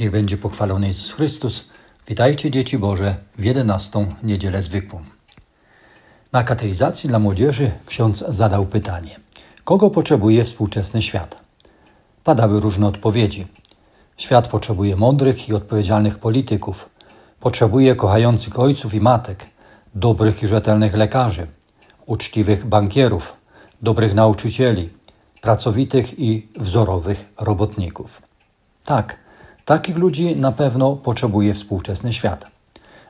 Niech będzie pochwalony Jezus Chrystus. Witajcie dzieci Boże w 11 niedzielę zwykłą. Na kateizacji dla młodzieży ksiądz zadał pytanie: kogo potrzebuje współczesny świat? Padały różne odpowiedzi. Świat potrzebuje mądrych i odpowiedzialnych polityków, potrzebuje kochających ojców i matek, dobrych i rzetelnych lekarzy, uczciwych bankierów, dobrych nauczycieli, pracowitych i wzorowych robotników. Tak, takich ludzi na pewno potrzebuje współczesny świat,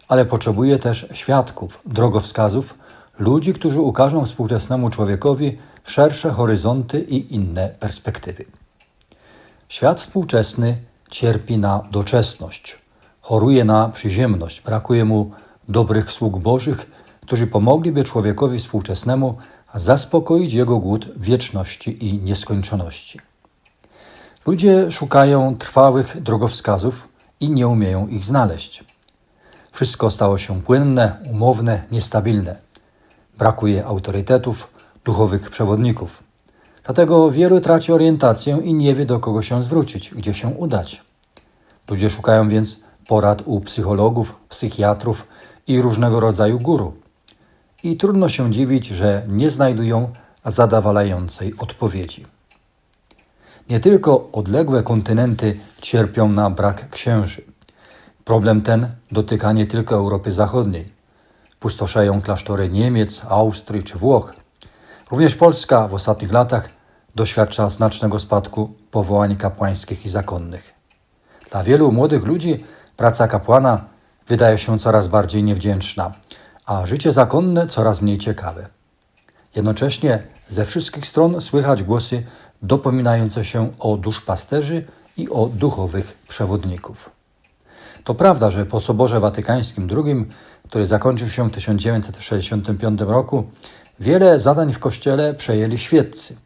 ale potrzebuje też świadków, drogowskazów, ludzi, którzy ukażą współczesnemu człowiekowi szersze horyzonty i inne perspektywy. Świat współczesny cierpi na doczesność, choruje na przyziemność, brakuje mu dobrych sług bożych, którzy pomogliby człowiekowi współczesnemu zaspokoić jego głód wieczności i nieskończoności. Ludzie szukają trwałych drogowskazów i nie umieją ich znaleźć. Wszystko stało się płynne, umowne, niestabilne. Brakuje autorytetów, duchowych przewodników. Dlatego wielu traci orientację i nie wie, do kogo się zwrócić, gdzie się udać. Ludzie szukają więc porad u psychologów, psychiatrów i różnego rodzaju guru. I trudno się dziwić, że nie znajdują zadowalającej odpowiedzi. Nie tylko odległe kontynenty cierpią na brak księży. Problem ten dotyka nie tylko Europy Zachodniej. Pustoszeją klasztory Niemiec, Austrii czy Włoch. Również Polska w ostatnich latach doświadcza znacznego spadku powołań kapłańskich i zakonnych. Dla wielu młodych ludzi praca kapłana wydaje się coraz bardziej niewdzięczna, a życie zakonne coraz mniej ciekawe. Jednocześnie ze wszystkich stron słychać głosy dopominające się o duszpasterzy i o duchowych przewodników. To prawda, że po Soborze Watykańskim II, który zakończył się w 1965 roku, wiele zadań w Kościele przejęli świeccy.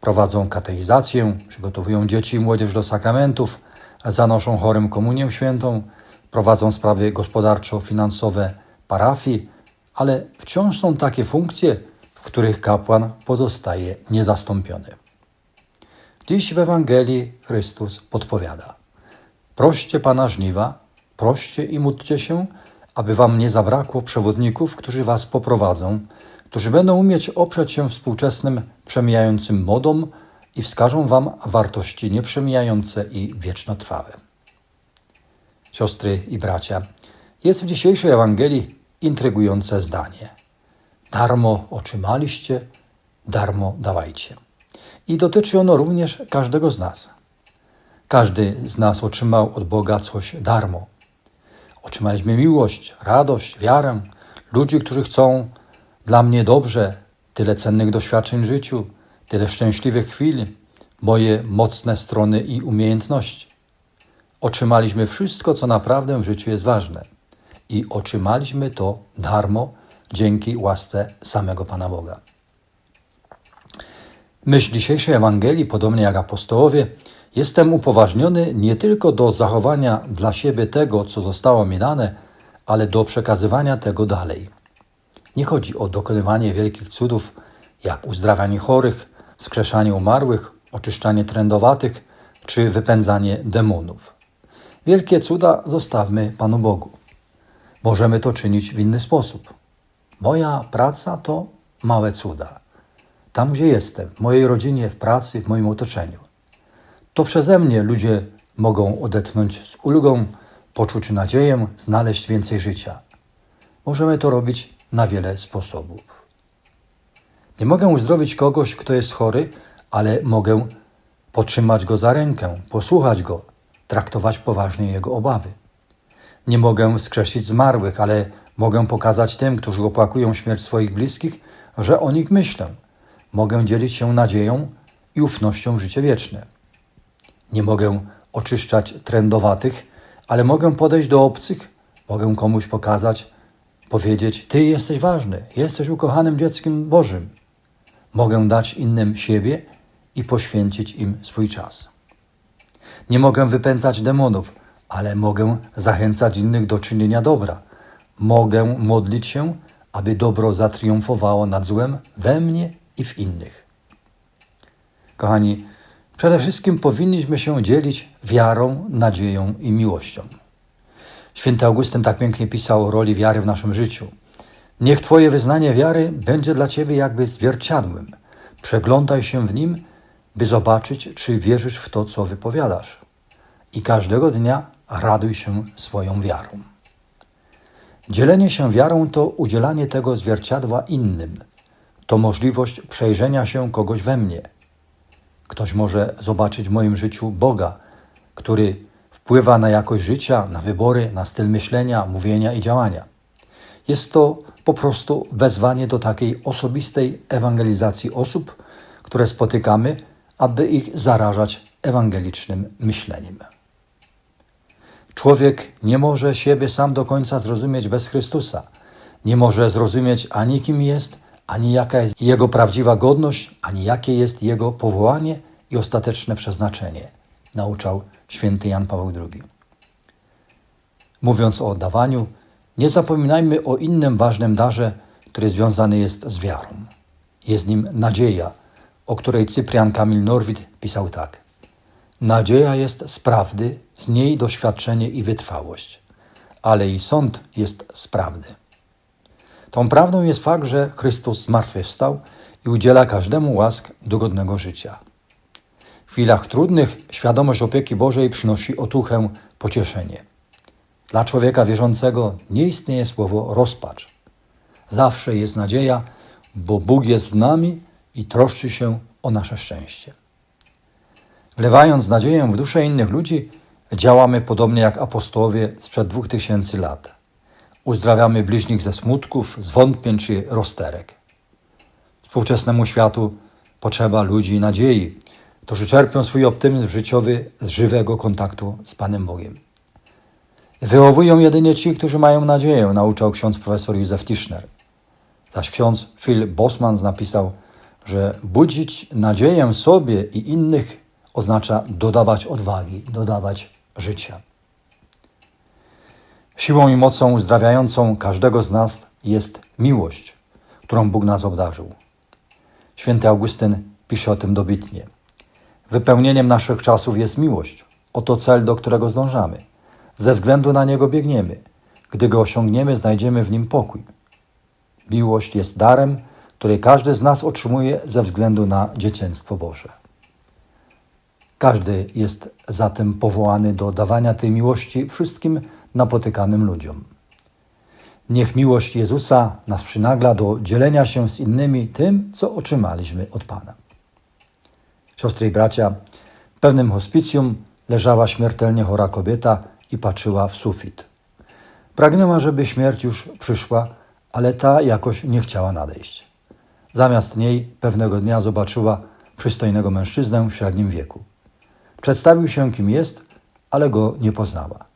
Prowadzą kateizację, przygotowują dzieci i młodzież do sakramentów, zanoszą chorym komunię świętą, prowadzą sprawy gospodarczo-finansowe parafii, ale wciąż są takie funkcje, w których kapłan pozostaje niezastąpiony. Dziś w Ewangelii Chrystus podpowiada: Proście Pana żniwa, proście i módlcie się, aby wam nie zabrakło przewodników, którzy was poprowadzą, którzy będą umieć oprzeć się współczesnym, przemijającym modom i wskażą wam wartości nieprzemijające i wiecznotrwałe. Siostry i bracia, jest w dzisiejszej Ewangelii intrygujące zdanie. Darmo otrzymaliście, darmo dawajcie. I dotyczy ono również każdego z nas. Każdy z nas otrzymał od Boga coś darmo. Otrzymaliśmy miłość, radość, wiarę, ludzi, którzy chcą dla mnie dobrze, tyle cennych doświadczeń w życiu, tyle szczęśliwych chwil, moje mocne strony i umiejętności. Otrzymaliśmy wszystko, co naprawdę w życiu jest ważne. I otrzymaliśmy to darmo dzięki łasce samego Pana Boga. Myśl dzisiejszej Ewangelii, podobnie jak apostołowie, jestem upoważniony nie tylko do zachowania dla siebie tego, co zostało mi dane, ale do przekazywania tego dalej. Nie chodzi o dokonywanie wielkich cudów, jak uzdrawianie chorych, wskrzeszanie umarłych, oczyszczanie trędowatych czy wypędzanie demonów. Wielkie cuda zostawmy Panu Bogu. Możemy to czynić w inny sposób. Moja praca to małe cuda tam, gdzie jestem, w mojej rodzinie, w pracy, w moim otoczeniu. To przeze mnie ludzie mogą odetchnąć z ulgą, poczuć nadzieję, znaleźć więcej życia. Możemy to robić na wiele sposobów. Nie mogę uzdrowić kogoś, kto jest chory, ale mogę potrzymać go za rękę, posłuchać go, traktować poważnie jego obawy. Nie mogę wskrzesić zmarłych, ale mogę pokazać tym, którzy opłakują śmierć swoich bliskich, że o nich myślę mogę dzielić się nadzieją i ufnością w życie wieczne. Nie mogę oczyszczać trędowatych, ale mogę podejść do obcych, mogę komuś pokazać, powiedzieć: Ty jesteś ważny, jesteś ukochanym dzieckiem Bożym. Mogę dać innym siebie i poświęcić im swój czas. Nie mogę wypędzać demonów, ale mogę zachęcać innych do czynienia dobra. Mogę modlić się, aby dobro zatriumfowało nad złem we mnie i w innych. Kochani, Przede wszystkim powinniśmy się dzielić wiarą, nadzieją i miłością. Święty Augustyn tak pięknie pisał o roli wiary w naszym życiu. Niech Twoje wyznanie wiary będzie dla Ciebie jakby zwierciadłem. Przeglądaj się w nim, by zobaczyć, czy wierzysz w to, co wypowiadasz. I każdego dnia raduj się swoją wiarą. Dzielenie się wiarą to udzielanie tego zwierciadła innym. To możliwość przejrzenia się kogoś we mnie. Ktoś może zobaczyć w moim życiu Boga, który wpływa na jakość życia, na wybory, na styl myślenia, mówienia i działania. Jest to po prostu wezwanie do takiej osobistej ewangelizacji osób, które spotykamy, aby ich zarażać ewangelicznym myśleniem. Człowiek nie może siebie sam do końca zrozumieć bez Chrystusa. Nie może zrozumieć ani kim jest, ani jaka jest jego prawdziwa godność, ani jakie jest jego powołanie i ostateczne przeznaczenie, nauczał święty Jan Paweł II. Mówiąc o oddawaniu, nie zapominajmy o innym ważnym darze, który związany jest z wiarą. Jest nim nadzieja, o której Cyprian Kamil Norwid pisał tak. Nadzieja jest z prawdy, z niej doświadczenie i wytrwałość, ale i sąd jest z prawdy. Tą prawdą jest fakt, że Chrystus zmartwychwstał i udziela każdemu łask dogodnego życia. W chwilach trudnych świadomość opieki Bożej przynosi otuchę, pocieszenie. Dla człowieka wierzącego nie istnieje słowo rozpacz. Zawsze jest nadzieja, bo Bóg jest z nami i troszczy się o nasze szczęście. Wlewając nadzieję w duszę innych ludzi, działamy podobnie jak apostołowie sprzed dwóch tysięcy lat. Uzdrawiamy bliźnich ze smutków, zwątpień czy rozterek. Współczesnemu światu potrzeba ludzi nadziei, którzy czerpią swój optymizm życiowy z żywego kontaktu z Panem Bogiem. Wychowują jedynie ci, którzy mają nadzieję, nauczał ksiądz profesor Józef Tischner. Zaś ksiądz Phil Bosmans napisał, że budzić nadzieję sobie i innych oznacza dodawać odwagi, dodawać życia. Siłą i mocą uzdrawiającą każdego z nas jest miłość, którą Bóg nas obdarzył. Święty Augustyn pisze o tym dobitnie. Wypełnieniem naszych czasów jest miłość. Oto cel, do którego zdążamy. Ze względu na niego biegniemy. Gdy go osiągniemy, znajdziemy w nim pokój. Miłość jest darem, który każdy z nas otrzymuje ze względu na dzieciństwo Boże. Każdy jest zatem powołany do dawania tej miłości wszystkim napotykanym ludziom. Niech miłość Jezusa nas przynagla do dzielenia się z innymi tym, co otrzymaliśmy od Pana. Siostry i bracia, w pewnym hospicjum leżała śmiertelnie chora kobieta i patrzyła w sufit. Pragnęła, żeby śmierć już przyszła, ale ta jakoś nie chciała nadejść. Zamiast niej pewnego dnia zobaczyła przystojnego mężczyznę w średnim wieku. Przedstawił się, kim jest, ale go nie poznała.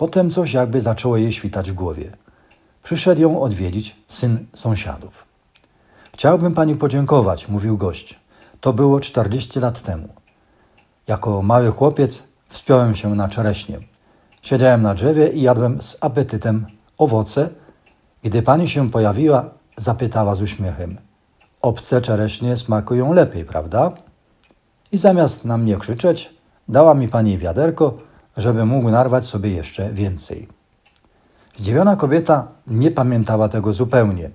Potem coś jakby zaczęło jej świtać w głowie. Przyszedł ją odwiedzić syn sąsiadów. Chciałbym pani podziękować, mówił gość. To było 40 lat temu. Jako mały chłopiec wspiąłem się na czereśnie. Siedziałem na drzewie i jadłem z apetytem owoce. Gdy pani się pojawiła, zapytała z uśmiechem. Obce czereśnie smakują lepiej, prawda? I zamiast na mnie krzyczeć, dała mi pani wiaderko, żeby mógł narwać sobie jeszcze więcej. Zdziwiona kobieta nie pamiętała tego zupełnie.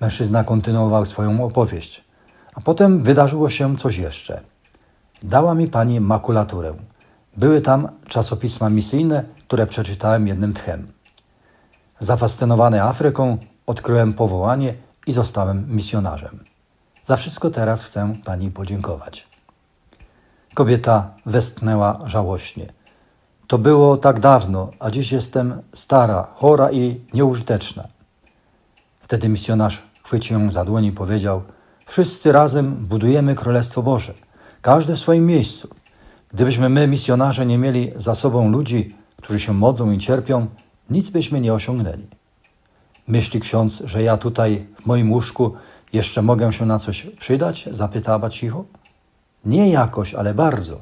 Mężczyzna kontynuował swoją opowieść. A potem wydarzyło się coś jeszcze. Dała mi pani makulaturę. Były tam czasopisma misyjne, które przeczytałem jednym tchem. Zafascynowany Afryką, odkryłem powołanie i zostałem misjonarzem. Za wszystko teraz chcę pani podziękować. Kobieta westchnęła żałośnie. To było tak dawno, a dziś jestem stara, chora i nieużyteczna. Wtedy misjonarz chwycił ją za dłoń i powiedział: Wszyscy razem budujemy Królestwo Boże, każdy w swoim miejscu. Gdybyśmy my, misjonarze, nie mieli za sobą ludzi, którzy się modlą i cierpią, nic byśmy nie osiągnęli. Myśli ksiądz, że ja tutaj w moim łóżku jeszcze mogę się na coś przydać? zapytała cicho. Nie jakoś, ale bardzo.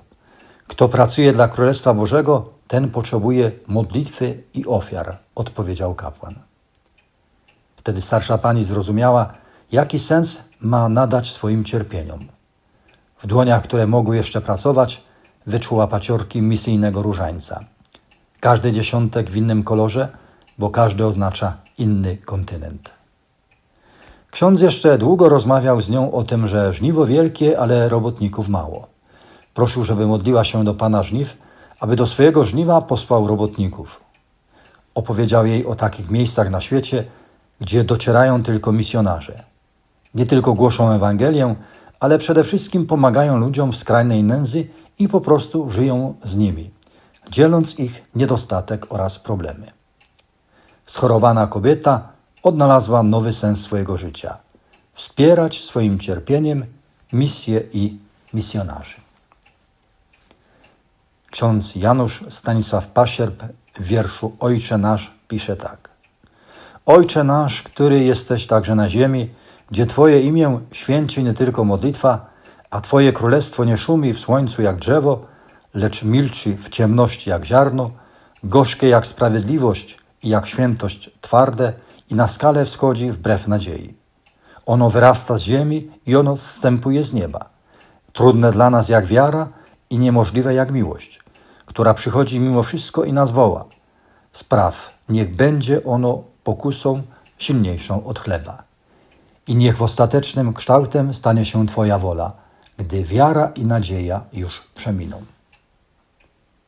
Kto pracuje dla Królestwa Bożego, ten potrzebuje modlitwy i ofiar, odpowiedział kapłan. Wtedy starsza pani zrozumiała, jaki sens ma nadać swoim cierpieniom. W dłoniach, które mogły jeszcze pracować, wyczuła paciorki misyjnego różańca. Każdy dziesiątek w innym kolorze, bo każdy oznacza inny kontynent. Ksiądz jeszcze długo rozmawiał z nią o tym, że żniwo wielkie, ale robotników mało. Prosił, żeby modliła się do Pana żniw, aby do swojego żniwa posłał robotników. Opowiedział jej o takich miejscach na świecie, gdzie docierają tylko misjonarze. Nie tylko głoszą Ewangelię, ale przede wszystkim pomagają ludziom w skrajnej nędzy i po prostu żyją z nimi, dzieląc ich niedostatek oraz problemy. Schorowana kobieta odnalazła nowy sens swojego życia wspierać swoim cierpieniem misję i misjonarzy. Ksiądz Janusz Stanisław Pasierb w wierszu Ojcze nasz pisze tak. Ojcze nasz, który jesteś także na ziemi, gdzie Twoje imię święci nie tylko modlitwa, a Twoje królestwo nie szumi w słońcu jak drzewo, lecz milczy w ciemności jak ziarno, gorzkie jak sprawiedliwość i jak świętość twarde i na skalę wschodzi wbrew nadziei. Ono wyrasta z ziemi i ono zstępuje z nieba. Trudne dla nas jak wiara i niemożliwe jak miłość, która przychodzi mimo wszystko i nas woła. Spraw, niech będzie ono pokusą silniejszą od chleba. I niech w ostatecznym kształtem stanie się Twoja wola, gdy wiara i nadzieja już przeminą.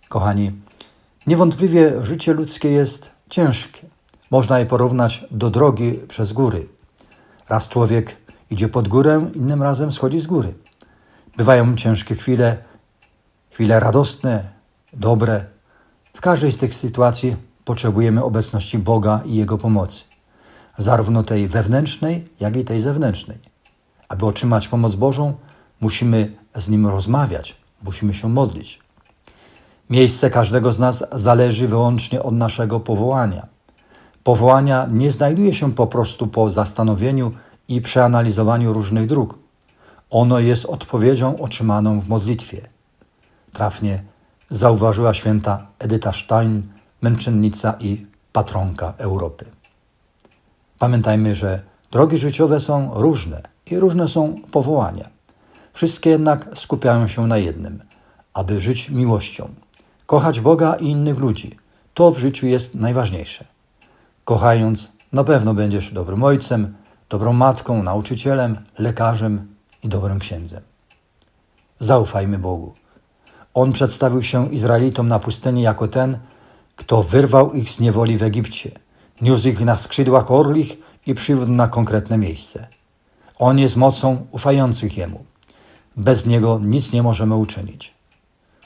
Kochani, niewątpliwie życie ludzkie jest ciężkie. Można je porównać do drogi przez góry. Raz człowiek idzie pod górę, innym razem schodzi z góry. Bywają ciężkie chwile, chwile radosne, dobre. W każdej z tych sytuacji potrzebujemy obecności Boga i Jego pomocy, zarówno tej wewnętrznej, jak i tej zewnętrznej. Aby otrzymać pomoc Bożą, musimy z Nim rozmawiać, musimy się modlić. Miejsce każdego z nas zależy wyłącznie od naszego powołania. Powołania nie znajduje się po prostu po zastanowieniu i przeanalizowaniu różnych dróg. Ono jest odpowiedzią otrzymaną w modlitwie. Trafnie zauważyła święta Edyta Stein, męczennica i patronka Europy. Pamiętajmy, że drogi życiowe są różne i różne są powołania. Wszystkie jednak skupiają się na jednym, aby żyć miłością, kochać Boga i innych ludzi. To w życiu jest najważniejsze. Kochając, na pewno będziesz dobrym ojcem, dobrą matką, nauczycielem, lekarzem i dobrym księdzem. Zaufajmy Bogu. On przedstawił się Izraelitom na pustyni jako ten, kto wyrwał ich z niewoli w Egipcie, niósł ich na skrzydłach orlich i przywiódł na konkretne miejsce. On jest mocą ufających Jemu. Bez Niego nic nie możemy uczynić.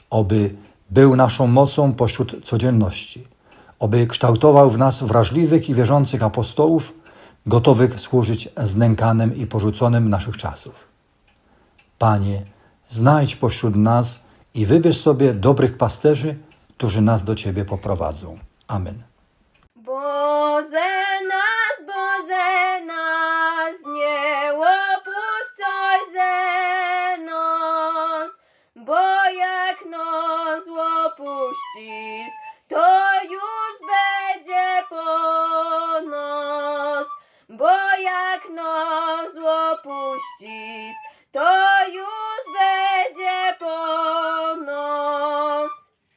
Oby był naszą mocą pośród codzienności, oby kształtował w nas wrażliwych i wierzących apostołów, gotowych służyć znękanym i porzuconym naszych czasów. Panie, znajdź pośród nas i wybierz sobie dobrych pasterzy, którzy nas do Ciebie poprowadzą. Amen. Boże nas, Boże nas, nie opuszczaj ze nas, bo jak nas opuścisz, to już będzie po nas, bo jak nas opuścisz,